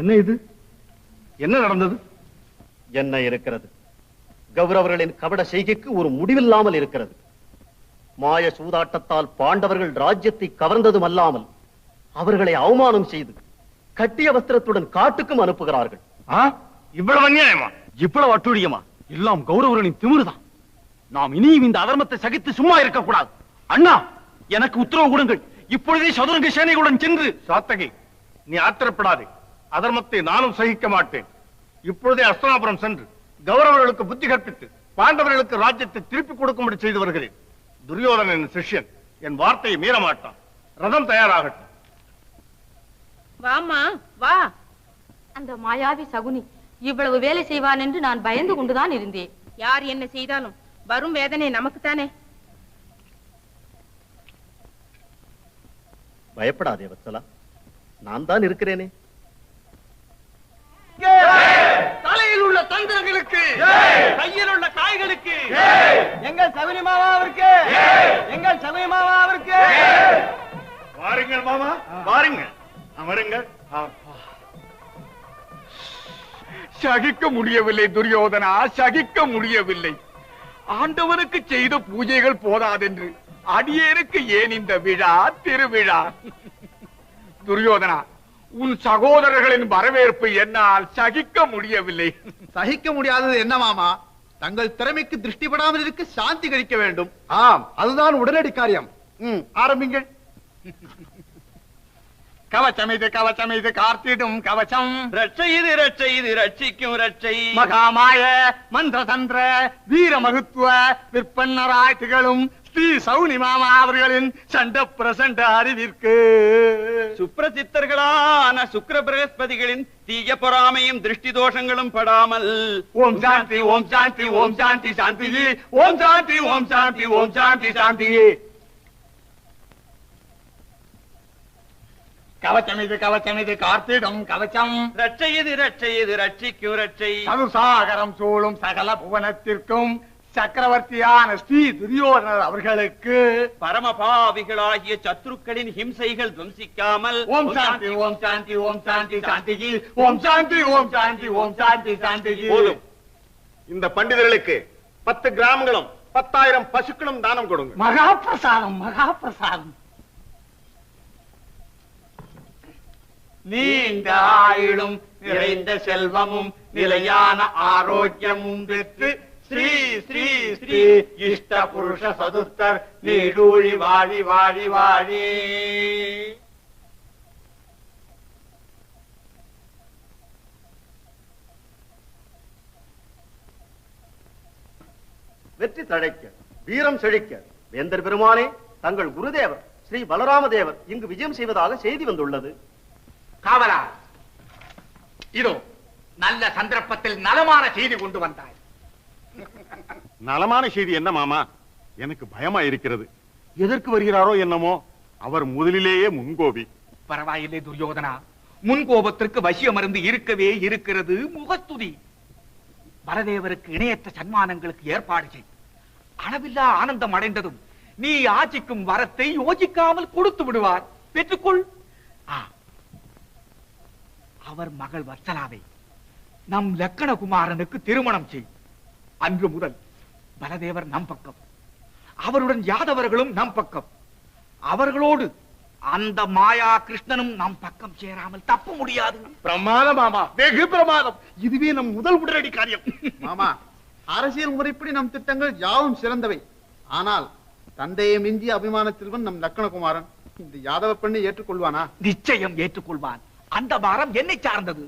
என்ன இது? என்ன நடந்தது? என்ன இருக்கிறது? கௌரவர்களின் கபட செய்கைக்கு ஒரு முடிவில்லாமல் இருக்கிறது. மாய சூதாட்டத்தால் பாண்டவர்கள் ராஜ்யத்தை கவர்ந்ததும் அல்லாமல் அவர்களை அவமானம் செய்து கட்டிய வஸ்திரத்துடன் காட்டுக்கும் அனுப்புகிறார்கள்? இவ்வளவு அநியாயமா? இவ்வளவு அட்டுழியமா? எல்லாம் கௌரவர்களின் திமிருதான். நாம் இனியும் இந்த அதர்மத்தை சகித்து சும்மா இருக்கக்கூடாது. அண்ணா எனக்கு உத்தரவு கொடுங்கள். இப்பொழுதே சதுரங்க சேனைகளுடன் சென்று சாத்தகி நீ ஆத்திரப்படாதே. அதர்மத்தை நானும் சகிக்க மாட்டேன். இப்பொழுதே அஸ்தனாபுரம் சென்று கௌரவர்களுக்கு புத்தி கற்பித்து பாண்டவர்களுக்கு ராஜ்யத்தை திருப்பி கொடுக்கும்படி செய்து வருகிறேன். துரியோதனன் சிஷ்யன் என் வார்த்தையை மீற மாட்டான். ரதம் தயாராகட்டும். வாமா வா. அந்த மாயாவி சகுனி இவ்வளவு வேலை செய்வான் என்று நான் பயந்து கொண்டுதான் இருந்தேன். யார் என்ன செய்தாலும் வரும் வேதனை நமக்குத்தானே. பயப்படாதே வத்சலா. நான் தான் இருக்கிறேனே. தலையில் உள்ள தந்திரங்களுக்கு கையில் உள்ள காய்களுக்கு எங்கள் சபரி மாமாவிற்கு எங்கள் சபரி மாமாவிற்கு. வாருங்கள் மாமா வாருங்கள். அமருங்கள் சகிக்க முடியவில்லை துரியோதனா சகிக்க முடியவில்லை. ஆண்டவனுக்கு செய்த பூஜைகள் போதாதென்று அடியேனுக்கு ஏன் இந்த விழா திருவிழா? துரியோதனா உன் சகோதரர்களின் வரவேற்பு என்னால் சகிக்க முடியவில்லை. சகிக்க முடியாதது என்ன மாமா? தங்கள் திறமைக்கு திருஷ்டிப்படாமல் இருக்க சாந்தி கழிக்க வேண்டும். ஆம். அதுதான் உடனடி காரியம். ஆரம்பிங்கள். கவச்சம் இது கவச்சம் இது கார்த்திடும் கவச்சம். ரட்சை இது ரட்சை இது ரட்சிக்கும் ரட்சை மகாமாய மந்திரதந்திர வீர மருத்துவ விற்பன்னராய் திகழும் ஸ்ரீ சௌனி மாமா அவர்களின் சண்ட பிரசண்ட அறிவிற்கு. சுப்ரசித்தர்களான சுக்கிர பிரகஸ்பதிகளின் தீய பொறாமையும் திருஷ்டி தோஷங்களும் படாமல். ஓம் சாந்தி ஓம் சாந்தி ஓம் சாந்தி சாந்தி ஓம் சாந்தி ஓம் சாந்தி ஓம் சாந்தி சாந்தி கவச்சம் இது கவச்சம் இது கார்த்திடம் கவச்சம். ரட்சை இது ரட்சை இது ரட்சிக்கும் ரட்சை சதுசாகரம் சூழும் சகல புவனத்திற்கும். சக்கரவர்த்தியான ஸ்ரீ துரியோதனர் அவர்களுக்கு பரமபாவிகளாகிய சத்ருக்களின் ஹிம்சைகள் துவம்சிக்காமல் ஓம் சாந்தி ஓம் சாந்தி ஓம் சாந்தி சாந்தி ஓம் சாந்தி ஓம் சாந்தி ஓம் சாந்தி சாந்தி. போதும். இந்த பண்டிதர்களுக்கு பத்து கிராமங்களும் பத்தாயிரம் பசுக்களும் தானம் கொடுங்க. மகா பிரசாதம் மகா பிரசாதம் நீண்ட ஆயுளும் நிறைந்த செல்வமும் நிலையான ஆரோக்கியமும் பெற்று ஸ்ரீ ஸ்ரீ ஸ்ரீ இஷ்ட புருஷ சதுர்த்தர் நீடூழி வாழி வாழி வாழி. வெற்றி தழைக்க வீரம் செழிக்க வேந்தர் பெருமானே தங்கள் குருதேவர் ஸ்ரீ பலராம தேவர் இங்கு விஜயம் செய்வதாக செய்தி வந்துள்ளது. காவலா இதோ நல்ல சந்தர்ப்பத்தில் நலமான செய்தி கொண்டு வந்தாய். நலமான செய்தி என்ன மாமா? எனக்கு பயமா இருக்கிறது. எதற்கு வருகிறாரோ என்னமோ அவர் முதலிலேயே முன்கோபி. பரவாயில்லை துரியோதனா. முன் கோபத்திற்கு வசிய மருந்து இருக்கவே இருக்கிறது முகத்துதி பரதேவருக்கு இணையற்ற சன்மானங்களுக்கு ஏற்பாடு செய். அளவில்லா ஆனந்தம் அடைந்ததும் நீ ஆட்சிக்கும் வரத்தை யோசிக்காமல் கொடுத்து விடுவார். பெற்றுக்கொள். அவர் மகள் வர்சலாவை நம் லக்கணகுமாரனுக்கு திருமணம் செய். அன்று முதல் பலதேவர் நம் பக்கம். அவருடன் யாதவர்களும் நம் பக்கம். அவர்களோடு அந்த மாயா கிருஷ்ணனும் நம் பக்கம் சேராமல் தப்ப முடியாது. பிரமாதம் மாமா. வெகு பிரமாதம். இதுவே நம் முதல் உடனடி காரியம். மாமா அரசியல் முறைப்படி நம் திட்டங்கள் யாவும் சிறந்தவை. ஆனால் தந்தையை மிஞ்சிய அபிமான செல்வன் நம் லக்கணகுமாரன். இந்த யாதவ பெண்ணை ஏற்றுக்கொள்வானா? நிச்சயம் ஏற்றுக்கொள்வான். அந்த பாரம் என்னை சார்ந்தது.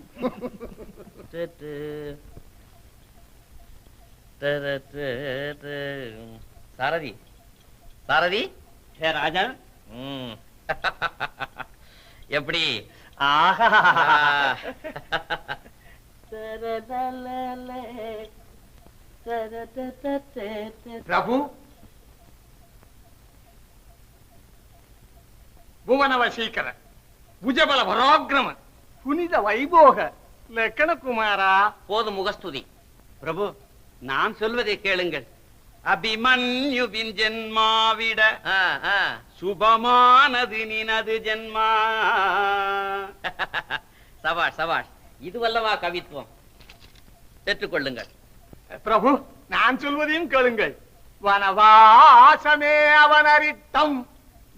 சாரதி. சாரதி? ஹே ராஜா. எப்படி? ஆஹா. பிரபு. புவனவ சீக்கர. புஜபல பராக்கிரம. புனித வைபோக. லக்கணகுமாரா போதும் முகஸ்துதி. பிரபு நான் சொல்வதை கேளுங்கள். அபிமன்யுவின் ஜென்மாவிட. சுபமானது நினது ஜென்மா. சபாஷ் சபாஷ் இதுவல்லவா கவித்துவம். பெற்றுக்கொள்ளுங்கள். பிரபு நான் சொல்வதையும் கேளுங்கள். வனவாசமே அவனரிட்டம்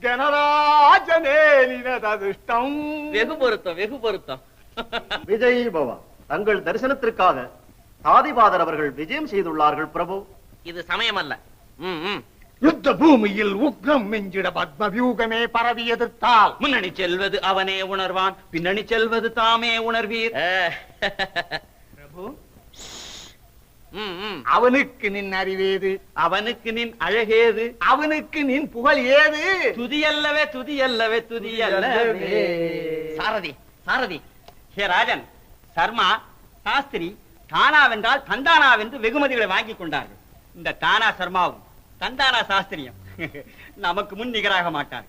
கனராஜனே நினததிஷ்டம் வெகு பொருத்தம் வெகு பொருத்தம். விஜய் பவா தங்கள் தரிசனத்திற்காக சாதிபாதர் அவர்கள் விஜயம் செய்துள்ளார்கள் பிரபு. இது சமயம் அல்ல. யுத்த பூமியில் உக்ரம் மிஞ்சிட பத்ம வியூகமே பரவி எதிர்த்தால். முன்னணி செல்வது அவனே உணர்வான் பின்னணி செல்வது தாமே உணர்வீர். பிரபு. அவனுக்கு நின் அறிவேது. அவனுக்கு நின் அழகேது. அவனுக்கு நின் புகழ் ஏது. துதியல்லவே துதியல்லவே. துதியல்லவே. சாரதி சாரதி. ஹே ராஜன் சர்மா சாஸ்திரி தானா வென்றால் தந்தானா வென்று வெகுமதிகளை வாங்கி கொண்டார்கள். இந்த தானா சர்மாவும் தந்தானா சாஸ்திரியும் நமக்கு முன் நிகராக மாட்டார்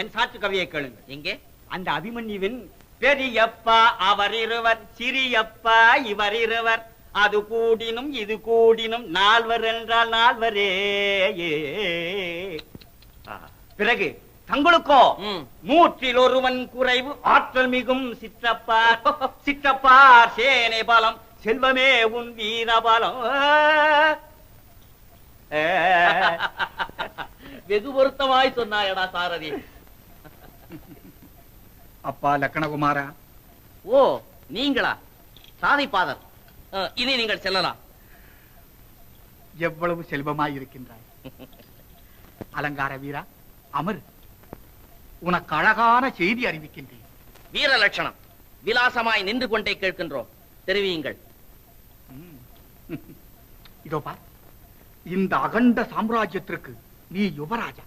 என் சாற்று கவியை கேளுங்கள் எங்கே? அந்த அபிமன்யுவின் பெரியப்பா அவர் இருவர் சிறியப்பா இவர் இருவர் அது கூடினும் இது கூடினும் நால்வர் என்றால் நால்வரே பிறகு தங்களுக்கோ. நூற்றில் ஒருவன் குறைவு ஆற்றல் மிகும் சிற்றப்பார் சிற்றப்பார் சேனை பலம் செல்வமே உன் வீரபலம் ஆ. வெகு பொருத்தமாய் சொன்னாயடா சாரதி. அப்பா லக்கணகுமாரா. ஓ நீங்களா? சாதிப்பாதர் அஹ், இனி நீங்கள் செல்லலாம். எவ்வளவு செல்வமாய் இருக்கின்றாய்? அலங்கார வீரா அமர். உனக்கு அழகான செய்தி அறிவிக்கின்றேன். வீர லட்சணம் விலாசமாய் நின்று கொண்டே கேட்கின்றோம். தெரிவியுங்கள். இதோ பார். இந்த அகண்ட சாம்ராஜ்யத்திற்கு நீ யுவராஜா.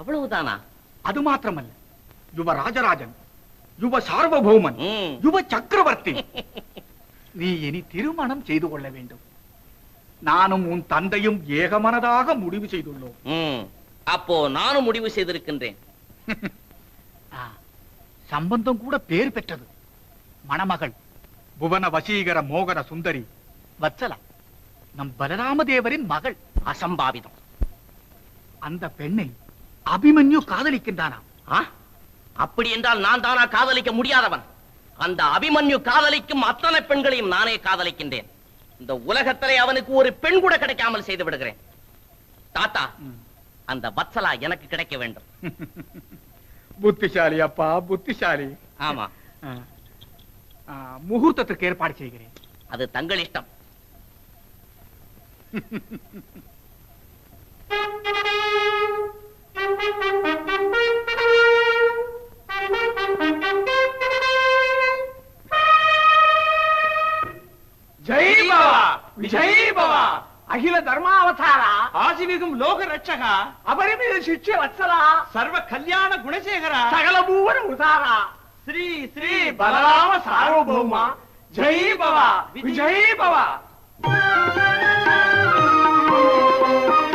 அவ்வளவுதானா? அது மாத்திரமல்ல. யுவ ராஜராஜன் யுவ சார்வபௌமன். யுவ சக்கரவர்த்தி. நீ இனி திருமணம் செய்து கொள்ள வேண்டும். நானும் உன் தந்தையும் ஏகமனதாக முடிவு செய்துள்ளோம். அப்போ நானும் முடிவு செய்திருக்கின்றேன். சம்பந்தம் கூட பேர் பெற்றது. மணமகள் புவன வசீகர மோகன சுந்தரி வத்சலா நம் பலராம தேவரின் மகள் அசம்பாவிதம். அந்த பெண்ணை அபிமன்யு காதலிக்கின்றானா? அப்படி என்றால் நான் தானா காதலிக்க முடியாதவன். அந்த அபிமன்யு காதலிக்கும் அத்தனை பெண்களையும் நானே காதலிக்கின்றேன். இந்த உலகத்திலே அவனுக்கு ஒரு பெண் கூட கிடைக்காமல் செய்து விடுகிறேன். தாத்தா அந்த வத்சலா எனக்கு கிடைக்க வேண்டும். புத்திசாலி அப்பா புத்திசாலி. ஆமா. முகூர்த்தத்திற்கு ஏற்பாடு செய்கிறேன். அது தங்கள் இஷ்டம். ஜெய் பவா விஜய் பவா அகில தர்மாவதார ஆசிவிகும் லோக ரட்சக அபரிமித சிஷ்ய வத்சலா சர்வ கல்யாண குணசேகர சகல பூவன உதாரா ஸ்ரீ ஸ்ரீ பலராம சார்வபௌமா ஜெய் பவா விஜய் பவா